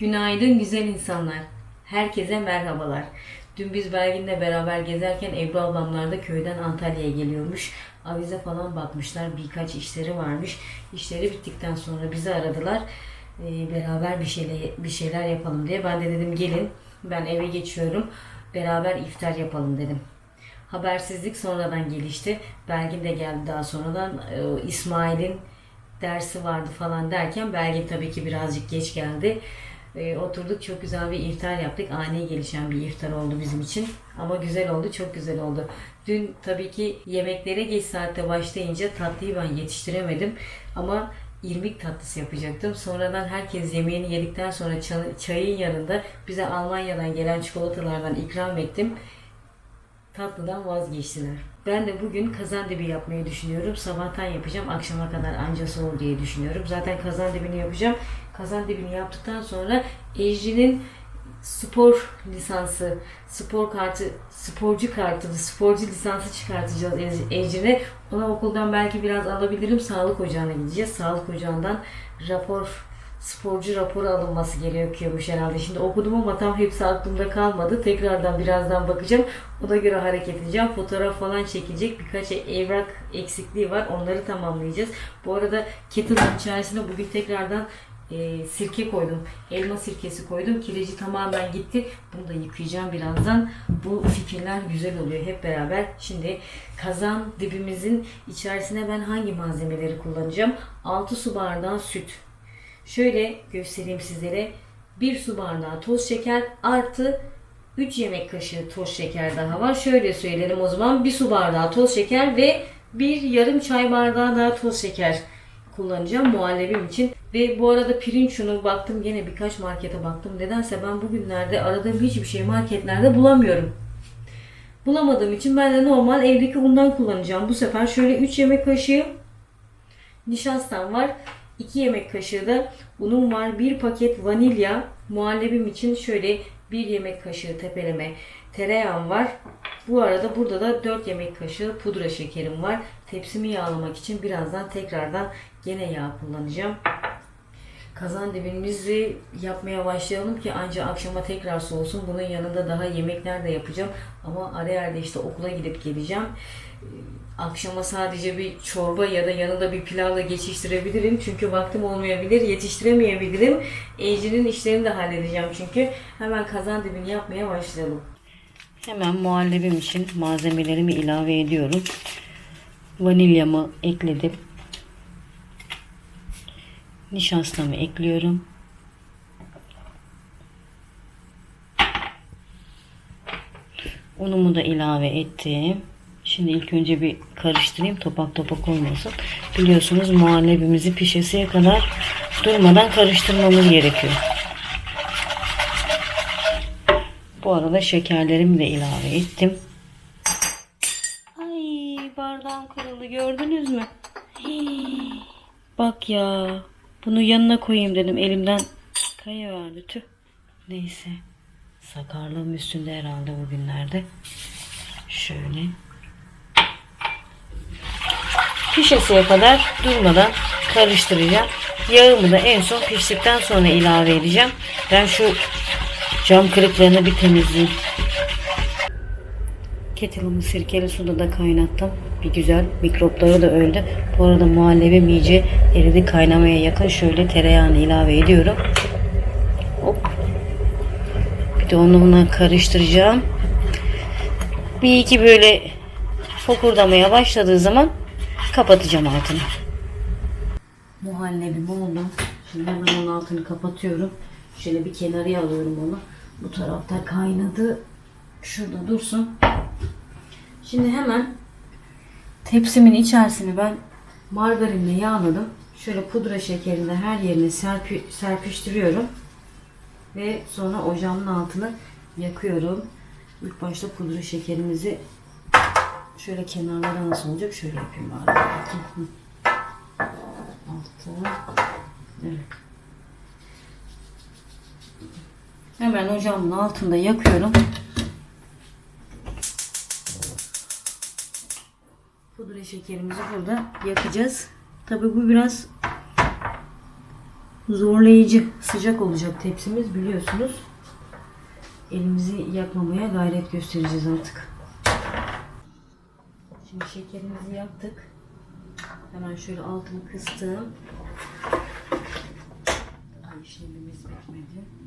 Günaydın güzel insanlar. Herkese merhabalar. Dün biz Belgin'le beraber gezerken Ebru ablamlar da köyden Antalya'ya geliyormuş. Avize falan bakmışlar. Birkaç işleri varmış. İşleri bittikten sonra bizi aradılar. Ee, beraber bir şeyler, bir şeyler yapalım diye. Ben de dedim gelin. Ben eve geçiyorum. Beraber iftar yapalım dedim. Habersizlik sonradan gelişti. Belgin de geldi daha sonradan. Ee, İsmail'in dersi vardı falan derken Belgin tabii ki birazcık geç geldi. Ee, oturduk çok güzel bir iftar yaptık. Ani gelişen bir iftar oldu bizim için. Ama güzel oldu, çok güzel oldu. Dün tabii ki yemeklere geç saatte başlayınca tatlıyı ben yetiştiremedim. Ama irmik tatlısı yapacaktım. Sonradan herkes yemeğini yedikten sonra ça- çayın yanında bize Almanya'dan gelen çikolatalardan ikram ettim tatlıdan vazgeçtiler. Ben de bugün kazandibi yapmayı düşünüyorum. Sabahtan yapacağım. Akşama kadar anca soğur diye düşünüyorum. Zaten kazandibini yapacağım. Kazandibini yaptıktan sonra Ejri'nin spor lisansı, spor kartı, sporcu kartı, sporcu lisansı çıkartacağız Ecrin'e. Ona okuldan belki biraz alabilirim. Sağlık ocağına gideceğiz. Sağlık ocağından rapor sporcu raporu alınması gerekiyormuş herhalde. Şimdi okudum ama tam hepsi aklımda kalmadı. Tekrardan birazdan bakacağım. Ona göre hareket edeceğim. Fotoğraf falan çekilecek. Birkaç evrak eksikliği var. Onları tamamlayacağız. Bu arada kettle'ın içerisine bugün tekrardan e, sirke koydum. Elma sirkesi koydum. Kireci tamamen gitti. Bunu da yıkayacağım birazdan. Bu fikirler güzel oluyor hep beraber. Şimdi kazan dibimizin içerisine ben hangi malzemeleri kullanacağım? 6 su bardağı süt. Şöyle göstereyim sizlere. 1 su bardağı toz şeker artı 3 yemek kaşığı toz şeker daha var. Şöyle söyleyelim o zaman. 1 su bardağı toz şeker ve bir yarım çay bardağı daha toz şeker kullanacağım muhallebim için. Ve bu arada pirinç unu baktım gene birkaç markete baktım. Nedense ben bugünlerde aradığım hiçbir şey marketlerde bulamıyorum. Bulamadığım için ben de normal evdeki undan kullanacağım. Bu sefer şöyle 3 yemek kaşığı nişastam var. 2 yemek kaşığı da unum var. 1 paket vanilya. Muhallebim için şöyle 1 yemek kaşığı tepeleme tereyağım var. Bu arada burada da 4 yemek kaşığı pudra şekerim var. Tepsimi yağlamak için birazdan tekrardan gene yağ kullanacağım. Kazan dibimizi yapmaya başlayalım ki ancak akşama tekrar soğusun. Bunun yanında daha yemekler de yapacağım. Ama ara yerde işte okula gidip geleceğim. Ee, Akşama sadece bir çorba ya da yanında bir pilavla geçiştirebilirim. Çünkü vaktim olmayabilir, yetiştiremeyebilirim. Ece'nin işlerini de halledeceğim çünkü. Hemen kazan dibini yapmaya başlayalım. Hemen muhallebim için malzemelerimi ilave ediyorum. Vanilyamı ekledim. Nişastamı ekliyorum. Unumu da ilave ettim. Şimdi ilk önce bir karıştırayım topak topak olmasın. Biliyorsunuz muhallebimizi pişesiye kadar durmadan karıştırmamız gerekiyor. Bu arada şekerlerimi de ilave ettim. Ay bardağım kırıldı gördünüz mü? Hii, bak ya bunu yanına koyayım dedim elimden kayıverdi tüh. Neyse sakarlığım üstünde herhalde bugünlerde. Şöyle pişesiye kadar durmadan karıştıracağım. Yağımı da en son piştikten sonra ilave edeceğim. Ben şu cam kırıklarını bir temizleyeyim. Kettle'ımı sirkeli suda da kaynattım. Bir güzel mikropları da öldü. Bu arada muhallebim iyice eridi kaynamaya yakın. Şöyle tereyağını ilave ediyorum. Hop. Bir de onu buna karıştıracağım. Bir iki böyle fokurdamaya başladığı zaman kapatacağım altını. Muhallebim oldu. Şimdi hemen onun altını kapatıyorum. Şöyle bir kenarıya alıyorum onu. Bu tarafta kaynadı. Şurada dursun. Şimdi hemen tepsimin içerisini ben margarinle yağladım. Şöyle pudra şekerini her yerine serpi, serpiştiriyorum. Ve sonra ocağımın altını yakıyorum. İlk başta pudra şekerimizi şöyle kenarlara nasıl olacak? Şöyle yapayım bari. Altı. Evet. Hemen ocağımın altında yakıyorum. Pudra şekerimizi burada yakacağız. Tabi bu biraz zorlayıcı sıcak olacak tepsimiz biliyorsunuz. Elimizi yakmamaya gayret göstereceğiz artık. Şimdi şekerimizi yaktık. Hemen şöyle altını kıstım. Daha işlemimiz bitmedi.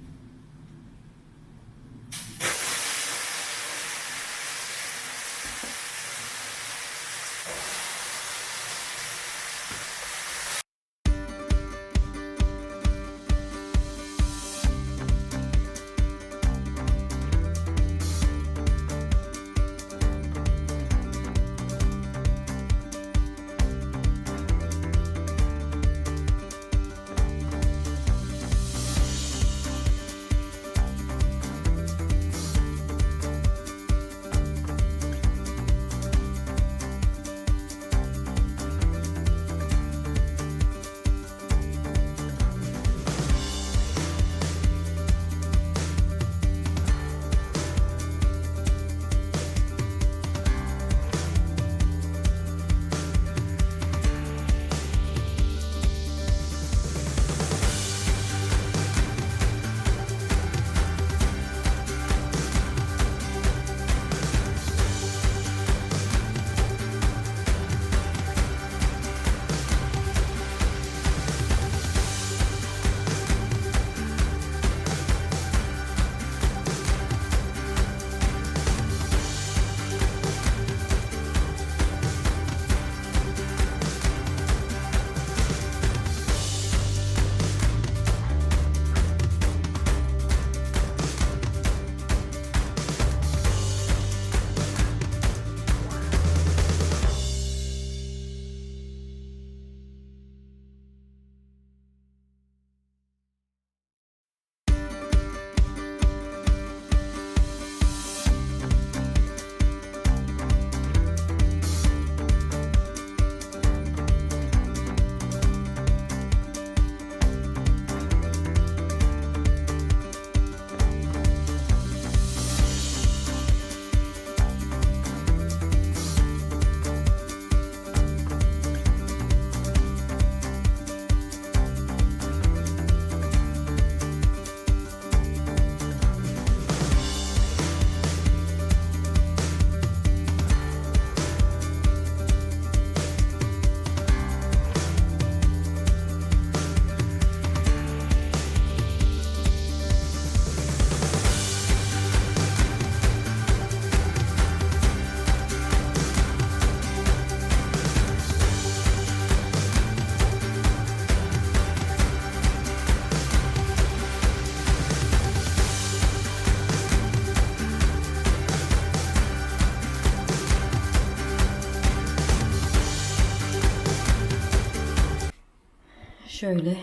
Şöyle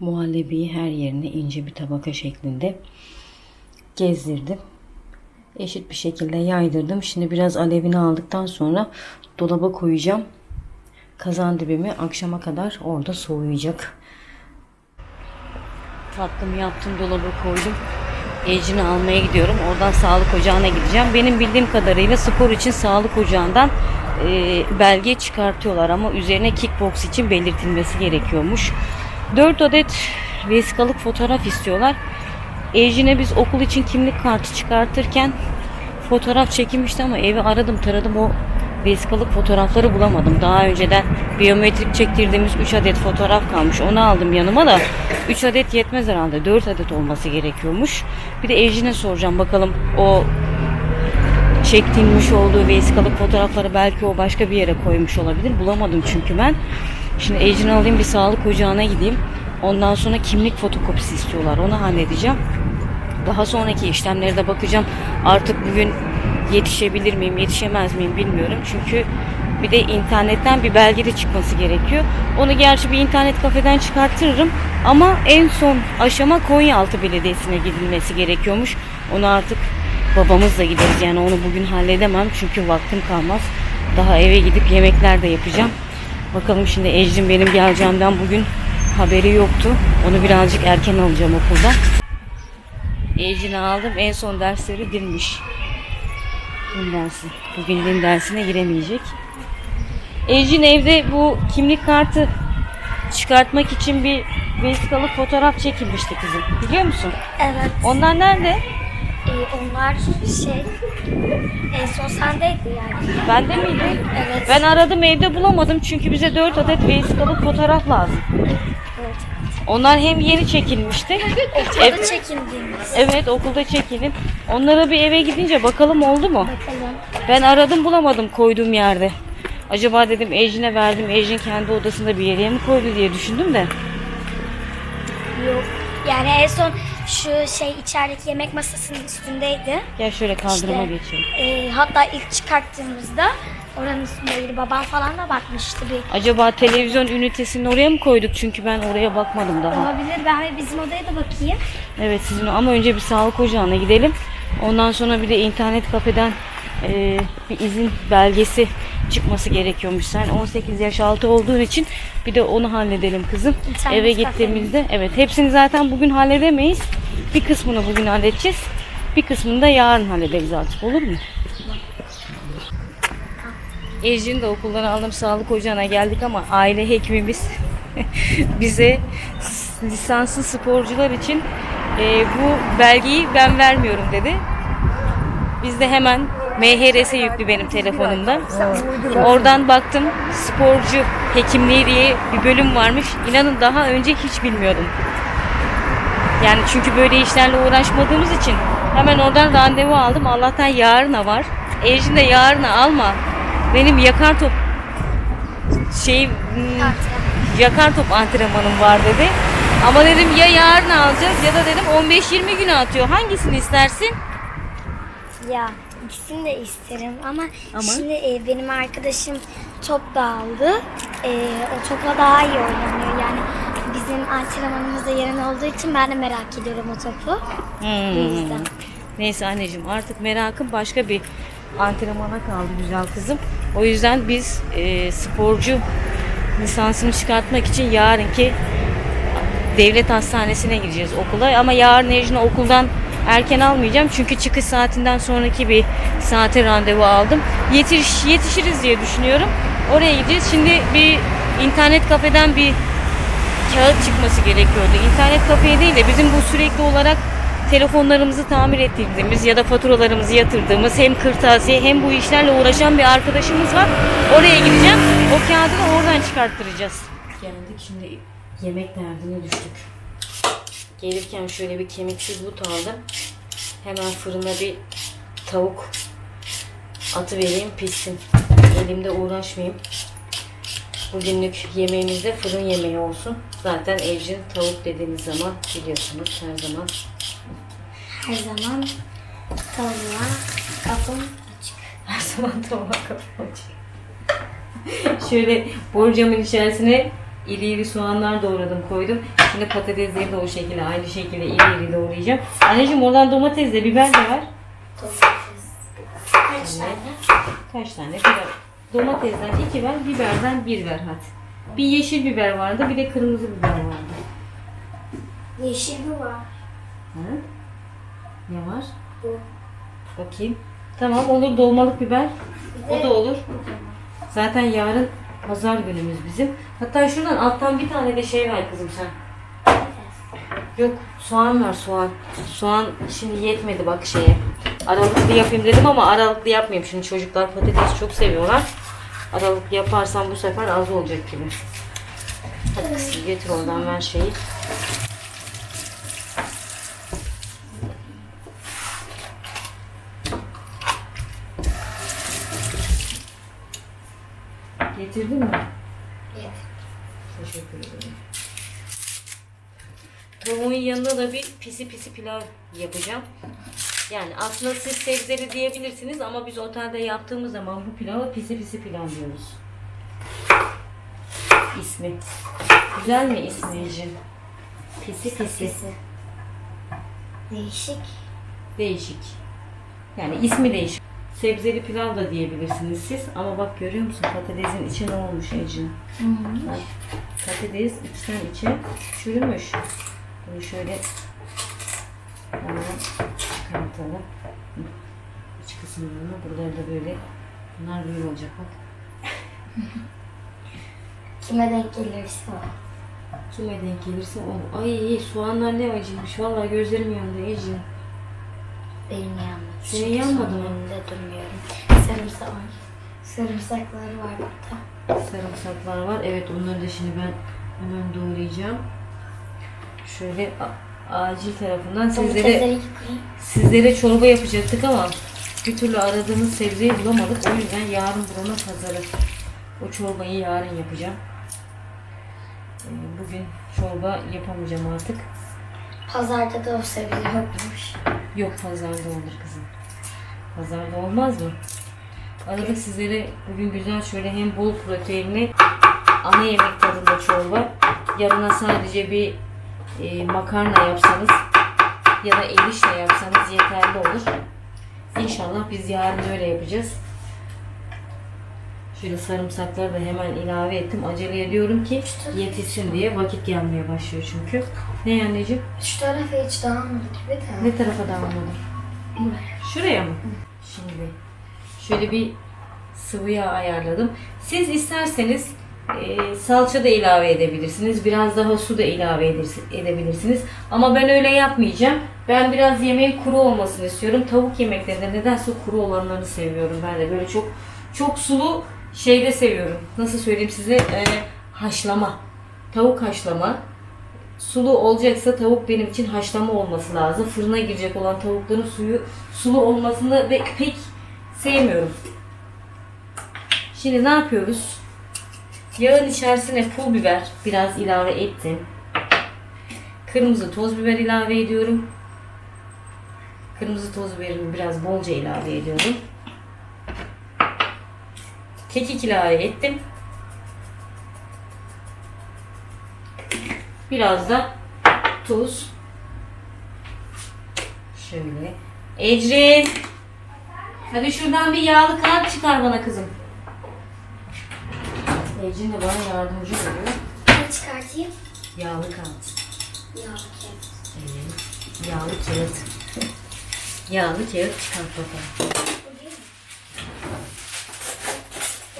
muhallebiyi her yerine ince bir tabaka şeklinde gezdirdim. Eşit bir şekilde yaydırdım. Şimdi biraz alevini aldıktan sonra dolaba koyacağım. Kazan dibimi akşama kadar orada soğuyacak. Tatlımı yaptım dolaba koydum. Ecini almaya gidiyorum. Oradan sağlık ocağına gideceğim. Benim bildiğim kadarıyla spor için sağlık ocağından e, belge çıkartıyorlar ama üzerine kickbox için belirtilmesi gerekiyormuş. 4 adet vesikalık fotoğraf istiyorlar. Ejine biz okul için kimlik kartı çıkartırken fotoğraf çekilmişti ama evi aradım taradım o vesikalık fotoğrafları bulamadım. Daha önceden biyometrik çektirdiğimiz 3 adet fotoğraf kalmış. Onu aldım yanıma da 3 adet yetmez herhalde. 4 adet olması gerekiyormuş. Bir de Ejine soracağım bakalım o çektirmiş olduğu vesikalık fotoğrafları belki o başka bir yere koymuş olabilir. Bulamadım çünkü ben. Şimdi Ejine alayım bir sağlık ocağına gideyim. Ondan sonra kimlik fotokopisi istiyorlar. Onu halledeceğim. Daha sonraki işlemlere de bakacağım. Artık bugün yetişebilir miyim, yetişemez miyim bilmiyorum. Çünkü bir de internetten bir belge de çıkması gerekiyor. Onu gerçi bir internet kafeden çıkartırım. Ama en son aşama Konyaaltı Belediyesi'ne gidilmesi gerekiyormuş. Onu artık babamızla gideriz. Yani onu bugün halledemem. Çünkü vaktim kalmaz. Daha eve gidip yemekler de yapacağım. Bakalım şimdi Ecrin benim geleceğimden bugün haberi yoktu. Onu birazcık erken alacağım okuldan. Ecrin'i aldım. En son dersleri dinmiş. Din dersi. Bugün din dersine giremeyecek. Ecrin evde bu kimlik kartı çıkartmak için bir vesikalı fotoğraf çekilmişti kızım. Biliyor musun? Evet. Onlar nerede? Ee, onlar şey en son sendeydi yani. Bende miydi? Evet. Ben aradım evde bulamadım çünkü bize 4 adet vesikalı fotoğraf lazım. Evet. Onlar hem yeni çekilmişti. Okulda Ev- çekindiğimiz. evet okulda çekilip onlara bir eve gidince bakalım oldu mu? Bakalım. Ben aradım bulamadım koyduğum yerde. Acaba dedim Ejin'e verdim. Ejin kendi odasında bir yere mi koydu diye düşündüm de. Yok. Yani en son şu şey içerideki yemek masasının üstündeydi. Gel şöyle kaldırıma İşte. geçelim. Ee, hatta ilk çıkarttığımızda oranın üstündeydi. Babam falan da bakmıştı bir. Acaba televizyon ünitesini oraya mı koyduk? Çünkü ben oraya bakmadım daha. Olabilir. Ben bir bizim odaya da bakayım. Evet sizin ama önce bir sağlık ocağına gidelim. Ondan sonra bir de internet kafeden e, bir izin belgesi çıkması gerekiyormuş. Sen 18 yaş altı olduğun için bir de onu halledelim kızım. İnternet Eve gittiğimizde evet hepsini zaten bugün halledemeyiz. Bir kısmını bugün halledeceğiz. Bir kısmını da yarın hallederiz artık olur mu? Ejin'i de okuldan aldım sağlık ocağına geldik ama aile hekimimiz bize lisanslı sporcular için e, bu belgeyi ben vermiyorum dedi. Biz de hemen MHRS yüklü benim telefonumda. Oradan baktım sporcu hekimliği diye bir bölüm varmış. İnanın daha önce hiç bilmiyordum. Yani çünkü böyle işlerle uğraşmadığımız için hemen oradan randevu aldım. Allah'tan yarına var. Ejin de yarına alma. Benim yakar top şey yakar top antrenmanım var dedi. Ama dedim ya yarın alacağız ya da dedim 15-20 güne atıyor. Hangisini istersin? Ya ikisini de isterim ama, Ama? şimdi e, benim arkadaşım top da aldı. E, o topla daha iyi oynanıyor. Yani bizim antrenmanımızda yarın olduğu için ben de merak ediyorum o topu. Hmm. Neyse anneciğim artık merakım başka bir antrenmana kaldı güzel kızım. O yüzden biz e, sporcu lisansını çıkartmak için yarınki devlet hastanesine gideceğiz okula. Ama yarın Ejin'i okuldan erken almayacağım. Çünkü çıkış saatinden sonraki bir saate randevu aldım. Yetiş, yetişiriz diye düşünüyorum. Oraya gideceğiz. Şimdi bir internet kafeden bir kağıt çıkması gerekiyordu. İnternet kafeye değil de bizim bu sürekli olarak telefonlarımızı tamir ettiğimiz ya da faturalarımızı yatırdığımız hem kırtasiye hem bu işlerle uğraşan bir arkadaşımız var. Oraya gideceğim. O kağıdı da oradan çıkarttıracağız. Geldik şimdi yemek derdine düştük. Gelirken şöyle bir kemiksiz but aldım. Hemen fırına bir tavuk atı vereyim pişsin. Elimde uğraşmayayım. Bugünlük yemeğimiz de fırın yemeği olsun. Zaten evcin tavuk dediğiniz zaman biliyorsunuz her zaman Her zaman tavuğa kapım açık. her zaman tavuğa kapı açık. Şöyle borcamın içerisine iri iri soğanlar doğradım koydum. Şimdi patatesleri de o şekilde aynı şekilde iri iri doğrayacağım. Anneciğim oradan domates de biber de var. Domates. Kaç tane? Kaç tane biber? Domatesden iki ver, biberden bir ver hadi. Bir yeşil biber vardı, bir de kırmızı biber vardı. Yeşil var? Hı? Ne var? Bu. Bakayım. Tamam olur dolmalık biber. O da olur. Zaten yarın pazar günümüz bizim. Hatta şuradan alttan bir tane de şey ver kızım sen. Yok soğan var soğan. Soğan şimdi yetmedi bak şeye. Aralıklı yapayım dedim ama aralıklı yapmayayım. Şimdi çocuklar patates çok seviyorlar. Aralıklı yaparsam bu sefer az olacak gibi. Hadi kızım getir oradan ver şeyi. Getirdin mi? Evet. Teşekkür ederim. Tavuğun yanında da bir pisi pisi pilav yapacağım. Yani aslında siz sebzeli diyebilirsiniz ama biz otelde yaptığımız zaman bu pilava pisi pisi pilav diyoruz. İsmi. Güzel mi ismi Ecin? Pisi pisi. Değişik. Değişik. Yani ismi değişik. Sebzeli pilav da diyebilirsiniz siz ama bak görüyor musun patatesin içi ne olmuş? Bak, patates içten içe çürümüş. Bunu şöyle hemen çıkartalım. İç kısımlarını buraları da böyle bunlar böyle olacak bak. Kime denk gelirse o. Kime denk gelirse o. Ay soğanlar ne acıymış. Vallahi gözlerim yandı Ecin. Benim yanmadı. Senin Çünkü yanmadı mı? önünde durmuyorum. Sarımsak var. Sarımsaklar var burada. Sarımsaklar var. Evet onları da şimdi ben hemen doğrayacağım. Şöyle acil tarafından sizlere sizlere çorba yapacaktık ama bir türlü aradığımız sebzeyi bulamadık. O yüzden yarın buranın pazarı. O çorbayı yarın yapacağım. Ee, Bugün çorba yapamayacağım artık. Pazarda da o sebze yokmuş. Yok pazarda olur kızım. Pazarda olmaz mı? Aradık sizlere bugün güzel şöyle hem bol proteinli ana yemek tadında çorba. Yanına sadece bir e, makarna yapsanız ya da erişte yapsanız yeterli olur. İnşallah biz yarın öyle yapacağız. Şöyle sarımsakları da hemen ilave ettim. Acele ediyorum ki yetişsin diye. Vakit gelmeye başlıyor çünkü. Ne anneciğim? Şu tarafa hiç dağılmadı gibi de. Ne tarafa dağılmalı? Şuraya mı? Şimdi şöyle bir sıvı yağ ayarladım. Siz isterseniz e, salça da ilave edebilirsiniz. Biraz daha su da ilave edebilirsiniz. Ama ben öyle yapmayacağım. Ben biraz yemeğin kuru olmasını istiyorum. Tavuk yemeklerinde nedense kuru olanlarını seviyorum. Ben de böyle çok çok sulu şeyde seviyorum. Nasıl söyleyeyim size? E, haşlama. Tavuk haşlama. Sulu olacaksa tavuk benim için haşlama olması lazım. Fırına girecek olan tavukların suyu sulu olmasını pek sevmiyorum. Şimdi ne yapıyoruz? Yağın içerisine pul biber biraz ilave ettim. Kırmızı toz biber ilave ediyorum. Kırmızı toz biberimi biraz bolca ilave ediyorum. Kekik ilave ettim. Biraz da tuz. Şöyle. Ecrin. Hadi şuradan bir yağlı kağıt çıkar bana kızım. Ecrin de bana yardımcı oluyor. Ne çıkartayım? Yağlı kağıt. Yağlı kağıt. Evet. Yağlı kağıt. Yağlı kağıt çıkart bakalım.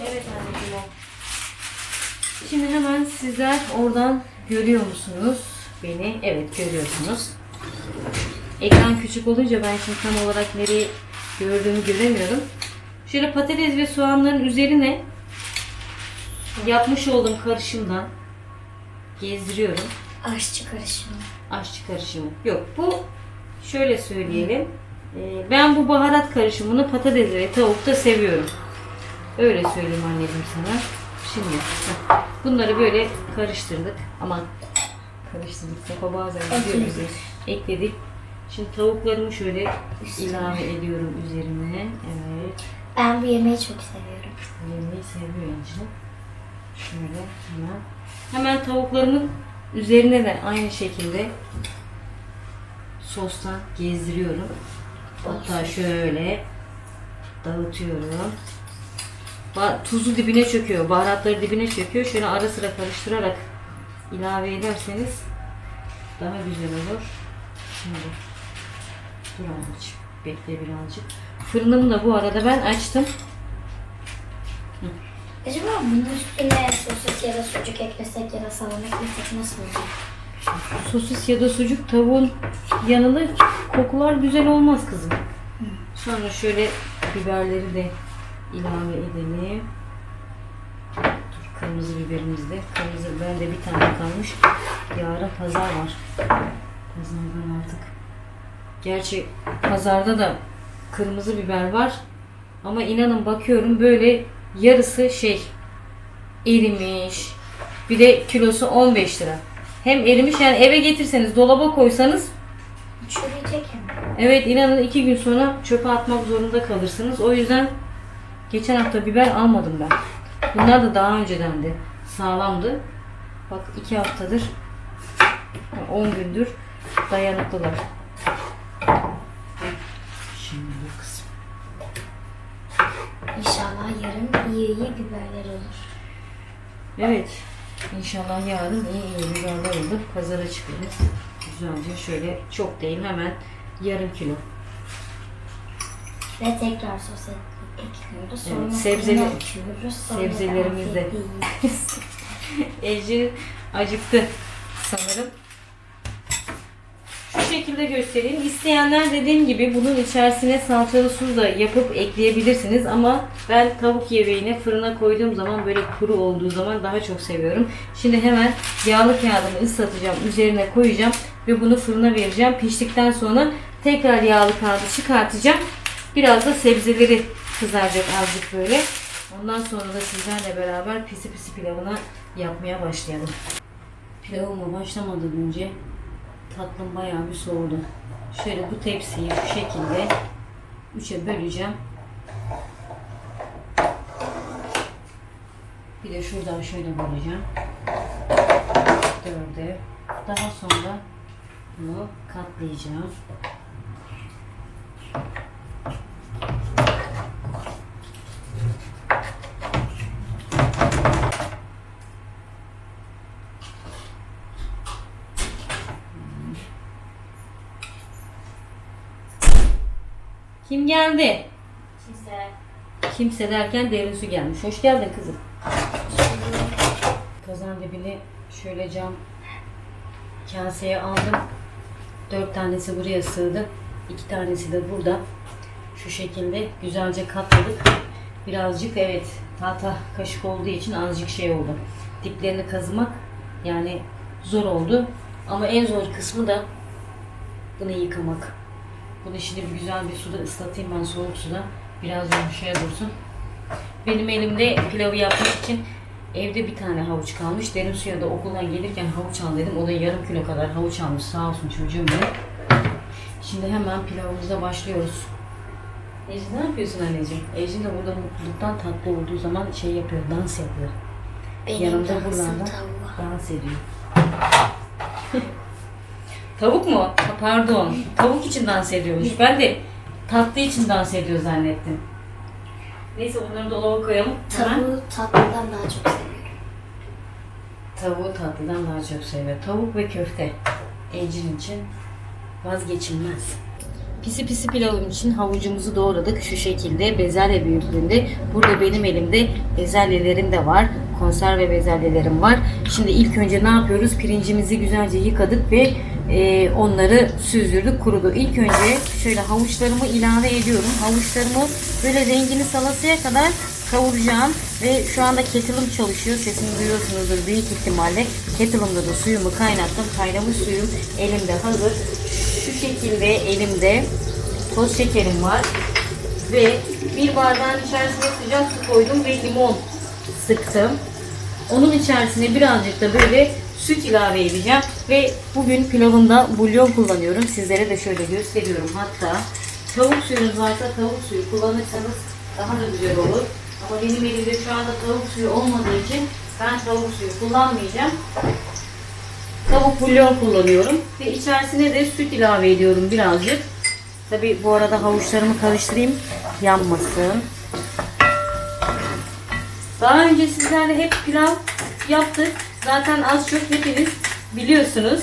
Evet anneciğim. Şimdi hemen sizler oradan görüyor musunuz beni? Evet görüyorsunuz. Ekran küçük olunca ben şimdi tam olarak nereye gördüğümü göremiyorum. Şöyle patates ve soğanların üzerine yapmış olduğum karışımdan gezdiriyorum. Aşçı karışımı. Aşçı karışımı. Yok bu şöyle söyleyelim. Ee, Ben bu baharat karışımını patates ve tavukta seviyorum. Öyle söyleyeyim anneciğim sana. Şimdi heh, bunları böyle karıştırdık. Aman karıştırdık. Safa bazen gidiyor bize. Ekledik. Şimdi tavuklarımı şöyle ilave ediyorum üzerine. Evet. Ben bu yemeği çok seviyorum. Yemeği seviyor Angela. Şöyle hemen. Hemen tavuklarımın üzerine de aynı şekilde sostan gezdiriyorum. Hatta şöyle dağıtıyorum. Tuzu dibine çöküyor, baharatları dibine çöküyor. Şöyle ara sıra karıştırarak ilave ederseniz daha güzel olur. Şimdi dur anneciğim, bekle birazcık. Fırınımı da bu arada ben açtım. Acaba bunun üstüne sosis ya da sucuk eklesek ya da salam eklesek nasıl olur? Sosis ya da sucuk tavuğun yanında kokular güzel olmaz kızım. Sonra şöyle biberleri de ilave edelim. Dur, kırmızı biberimiz de. Kırmızı bende bir tane kalmış. Yarın pazar var. Pazardan artık. Gerçi pazarda da kırmızı biber var. Ama inanın bakıyorum böyle yarısı şey erimiş. Bir de kilosu 15 lira. Hem erimiş yani eve getirseniz dolaba koysanız Çürüyecek hem. evet inanın iki gün sonra çöpe atmak zorunda kalırsınız. O yüzden geçen hafta biber almadım ben. Bunlar da daha önceden de sağlamdı. Bak iki haftadır 10 gündür dayanıklılar. İnşallah yarın iyi iyi biberler olur. Evet. İnşallah yarın iyi iyi biberler olur. Pazara çıkarız. Güzelce şöyle çok değil hemen yarım kilo. Ve tekrar sos ek- ekliyoruz. Sonra Evet, sebzeli. Sonra sebzelerimiz de. Ecrin acıktı. sanırım. Şu şekilde göstereyim. İsteyenler dediğim gibi bunun içerisine salçalı su da yapıp ekleyebilirsiniz ama ben tavuk yemeğini fırına koyduğum zaman böyle kuru olduğu zaman daha çok seviyorum. Şimdi hemen yağlı kağıdımı ıslatacağım. Üzerine koyacağım ve bunu fırına vereceğim. Piştikten sonra tekrar yağlı kağıdı çıkartacağım. Biraz da sebzeleri kızaracak azıcık böyle. Ondan sonra da sizlerle beraber pisi pisi pilavına yapmaya başlayalım. Pilavıma başlamadan önce tatlım bayağı bir soğudu. Şöyle bu tepsiyi şu şekilde üçe böleceğim. Bir de şuradan şöyle böleceğim. Dörde. Daha sonra bunu katlayacağım. Kim geldi? Kimse. Kimse derken derin su gelmiş. Hoş geldin kızım. Kazan dibini şöyle cam kaseye aldım. Dört tanesi buraya sığdı. İki tanesi de burada. Şu şekilde güzelce katladık. Birazcık evet tahta kaşık olduğu için azıcık şey oldu. Diplerini kazımak yani zor oldu. Ama en zor kısmı da bunu yıkamak. Bunu şimdi bir güzel bir suda ıslatayım ben soğuk suda. Biraz yumuşaya dursun. Benim elimde pilavı yapmak için evde bir tane havuç kalmış. Derin suya da okuldan gelirken havuç al dedim. O da yarım kilo kadar havuç almış. Sağ olsun çocuğum benim. Şimdi hemen pilavımıza başlıyoruz. Ecin ne yapıyorsun anneciğim? Ecin de burada mutluluktan tatlı olduğu zaman şey yapıyor, dans yapıyor. Benim Yanımda buralarda dans ediyor. Tavuk mu? Ha, Pardon. Tavuk için dans ediyormuş. Ben de tatlı için dans ediyor zannettim. Neyse bunları dolaba koyalım. Hemen. Tavuğu tatlıdan daha çok seviyorum. Tavuğu tatlıdan daha çok seviyor. Tavuk ve köfte. Ecin için vazgeçilmez. Pisi pisi pilavım için havucumuzu doğradık şu şekilde bezelye büyüklüğünde. Burada benim elimde bezelyelerim de var. Konserve bezelyelerim var. Şimdi ilk önce ne yapıyoruz? Pirincimizi güzelce yıkadık ve e, onları süzdürdük, kurudu. İlk önce şöyle havuçlarımı ilave ediyorum. Havuçlarımı böyle rengini salasıya kadar kavuracağım ve şu anda kettle'ım çalışıyor. Sesini duyuyorsunuzdur büyük ihtimalle. Kettle'ımda da suyumu kaynattım. Kaynamış suyum elimde hazır. Şu şekilde elimde toz şekerim var. Ve bir bardağın içerisine sıcak su koydum ve limon sıktım. Onun içerisine birazcık da böyle süt ilave edeceğim. Ve bugün pilavımda bulyon kullanıyorum. Sizlere de şöyle gösteriyorum. Hatta tavuk suyunuz varsa tavuk suyu kullanırsanız daha da güzel olur. Ama benim elimde şu anda tavuk suyu olmadığı için ben tavuk suyu kullanmayacağım. Tavuk bulyon kullanıyorum. Ve içerisine de süt ilave ediyorum birazcık. Tabi bu arada havuçlarımı karıştırayım. Yanmasın. Daha önce sizlerle hep pilav yaptık. Zaten az çok hepiniz biliyorsunuz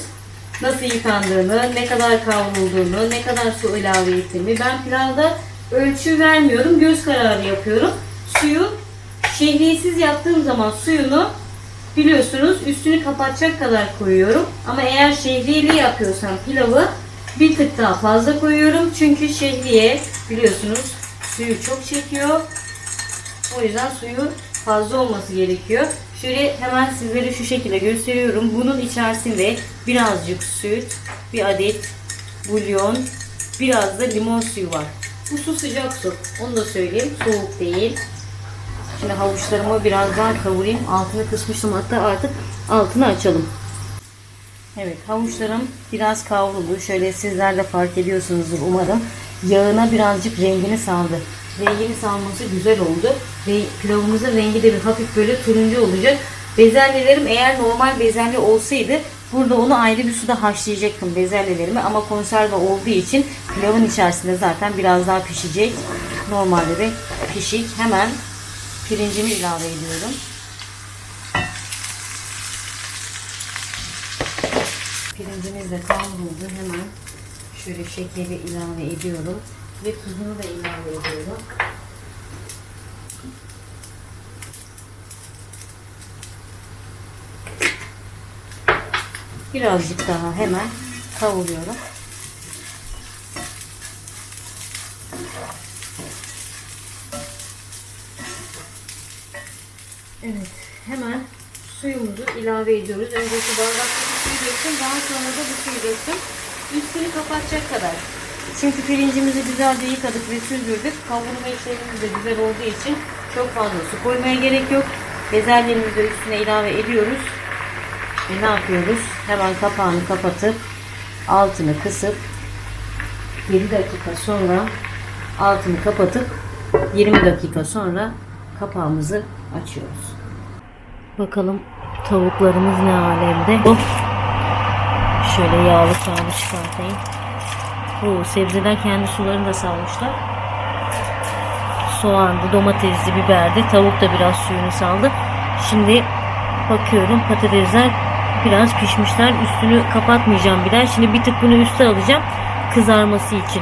nasıl yıkandığını, ne kadar kavrulduğunu, ne kadar su ilave ettiğimi. Ben pilavda ölçü vermiyorum, göz kararı yapıyorum. Suyu şehriyesiz yaptığım zaman suyunu biliyorsunuz üstünü kapatacak kadar koyuyorum. Ama eğer şehriyeli yapıyorsam pilavı bir tık daha fazla koyuyorum. Çünkü şehriye biliyorsunuz suyu çok çekiyor. O yüzden suyu fazla olması gerekiyor. Şöyle hemen sizlere şu şekilde gösteriyorum. Bunun içerisinde birazcık süt, bir adet bulyon, biraz da limon suyu var. Bu su sıcak su. Onu da söyleyeyim. Soğuk değil. Şimdi havuçlarımı biraz daha kavurayım. Altını kısmıştım hatta artık altını açalım. Evet havuçlarım biraz kavruldu. Şöyle sizler de fark ediyorsunuzdur umarım. Yağına birazcık rengini saldı. Rengini salması güzel oldu. Ve pilavımızın rengi de bir hafif böyle turuncu olacak. Bezelyelerim eğer normal bezelye olsaydı burada onu ayrı bir suda haşlayacaktım bezelyelerimi. Ama konserve olduğu için pilavın içerisinde zaten biraz daha pişecek. Normalde de pişik. Hemen pirincimi ilave ediyorum. Pirincimiz de kavruldu. Hemen şöyle şekeri ilave ediyorum. Ve tuzunu da ilave ediyorum. Birazcık daha hemen kavuruyorum. Evet, hemen suyumuzu ilave ediyoruz. Önce şu bardaktaki suyu döktüm, daha sonra da bu suyu döktüm. Üstünü kapatacak kadar. Çünkü pirincimizi güzelce yıkadık ve süzdürdük. Kavurma işlemimiz de güzel olduğu için çok fazla su koymaya gerek yok. Bezelyemizi de üstüne ilave ediyoruz. Ve ne yapıyoruz? Hemen kapağını kapatıp altını kısıp 7 dakika sonra altını kapatıp 20 dakika sonra kapağımızı açıyoruz. Bakalım tavuklarımız ne alemde. Şöyle yağlı kağıdı çıkartayım. Oo, sebzeler kendi sularını da salmışlar. Soğandı, domatesli, biberdi. Tavuk da biraz suyunu saldı. Şimdi bakıyorum patatesler biraz pişmişler. Üstünü kapatmayacağım bir daha. Şimdi bir tık bunu üste alacağım kızarması için.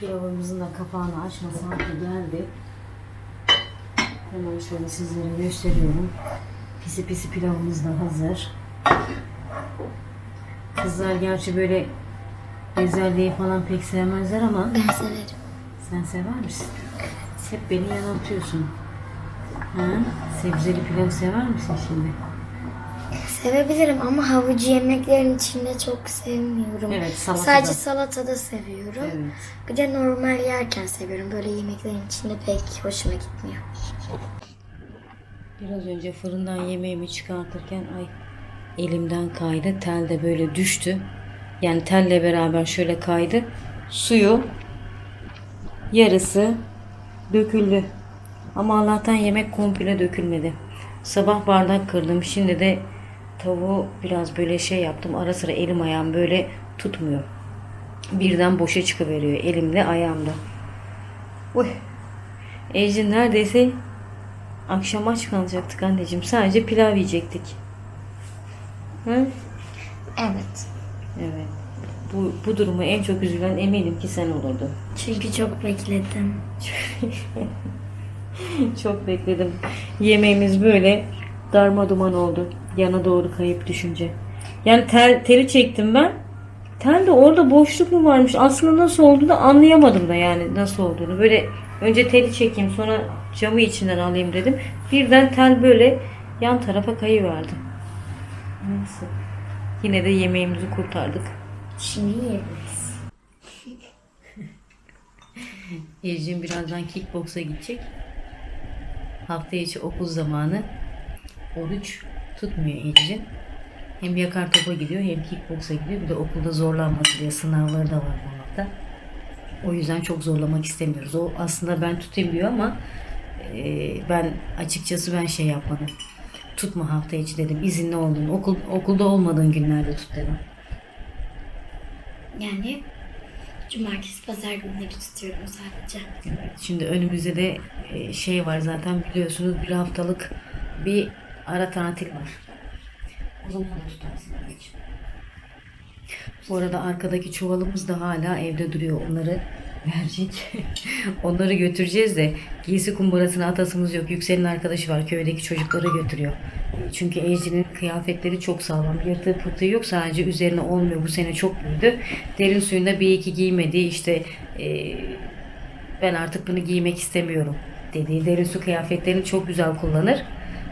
Pilavımızın da kapağını açma saati geldi. Hemen şöyle sizlere gösteriyorum. Pisi pisi pilavımız da hazır. Kızlar gerçi böyle bezelyeyi falan pek sevmezler ama Ben severim. sen sever misin? Hep beni yanıltıyorsun. Ha? Sebzeli pilav sever misin şimdi? Sevebilirim ama havucu yemeklerin içinde çok sevmiyorum. Evet, salatada. Sadece salatada seviyorum. Evet. Bir de normal yerken seviyorum. Böyle yemeklerin içinde pek hoşuma gitmiyor. Biraz önce fırından yemeğimi çıkartırken ay elimden kaydı. Tel de böyle düştü. Yani telle beraber şöyle kaydı. Suyu yarısı döküldü. Ama Allah'tan yemek komple dökülmedi. Sabah bardak kırdım. Şimdi de tavuğu biraz böyle şey yaptım. Ara sıra elim ayağım böyle tutmuyor. Birden boşa çıkıveriyor elimde ayağımda. Uy. Ecin neredeyse Akşam aç kalacaktık anneciğim. Sadece pilav yiyecektik. Hı? Evet. Evet. Bu, bu duruma en çok üzülen eminim ki sen olurdun. Çünkü çok bekledim. çok bekledim. Yemeğimiz böyle darma duman oldu. Yana doğru kayıp düşünce. Yani tel, teli çektim ben. Tel de orada boşluk mu varmış? Aslında nasıl olduğunu anlayamadım da yani nasıl olduğunu. Böyle önce teli çekeyim sonra camı içinden alayım dedim. Birden tel böyle yan tarafa kayıverdi. Neyse. Yine de yemeğimizi kurtardık. Şimdi yiyebiliriz. Ecin birazdan kickboksa gidecek. Hafta içi okul zamanı oruç tutmuyor Ecin. Hem yakar topa gidiyor hem kickboksa gidiyor. Bir de okulda zorlanması diye sınavları da var bu hafta. O yüzden çok zorlamak istemiyoruz. O aslında ben tutayım diyor ama e, ben açıkçası ben şey yapmadım. Tutma hafta içi dedim. İzinli olduğun, okul, okulda olmadığın günlerde tut dedim. Yani cumartesi pazar günleri tutuyorum sadece. Evet, Şimdi önümüzde de e, şey var zaten biliyorsunuz bir haftalık bir ara tatil var. O zaman da tutarsın. Bu arada arkadaki çuvalımız da hala evde duruyor. Onları verecek. Onları götüreceğiz de giysi kumbarasına atasımız yok. Yüksel'in arkadaşı var. Köydeki çocukları götürüyor. Çünkü Ejder'in kıyafetleri çok sağlam. Yırtığı pırtığı yok. Sadece üzerine olmuyor. Bu sene çok büyüdü. Derin suyunda bir iki giymedi. İşte e, ben artık bunu giymek istemiyorum dediği derin su kıyafetlerini çok güzel kullanır.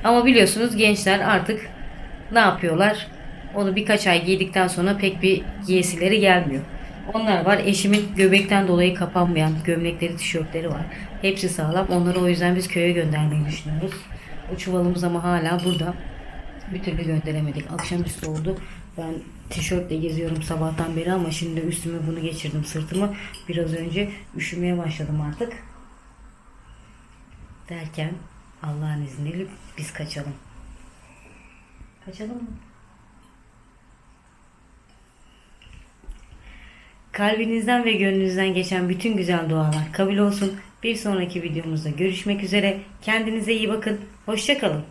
Ama biliyorsunuz gençler artık ne yapıyorlar? Onu birkaç ay giydikten sonra pek bir giyesileri gelmiyor. Onlar var. Eşimin göbekten dolayı kapanmayan gömlekleri, tişörtleri var. Hepsi sağlam. Onları o yüzden biz köye göndermeyi düşünüyoruz. O çuvalımız ama hala burada. Bir türlü gönderemedik. Akşamüstü oldu. Ben tişörtle geziyorum sabahtan beri ama şimdi üstüme bunu geçirdim sırtıma. Biraz önce üşümeye başladım artık. Derken Allah'ın izniyle biz kaçalım. Kaçalım mı? Kalbinizden ve gönlünüzden geçen bütün güzel dualar kabul olsun. Bir sonraki videomuzda görüşmek üzere. Kendinize iyi bakın. Hoşçakalın.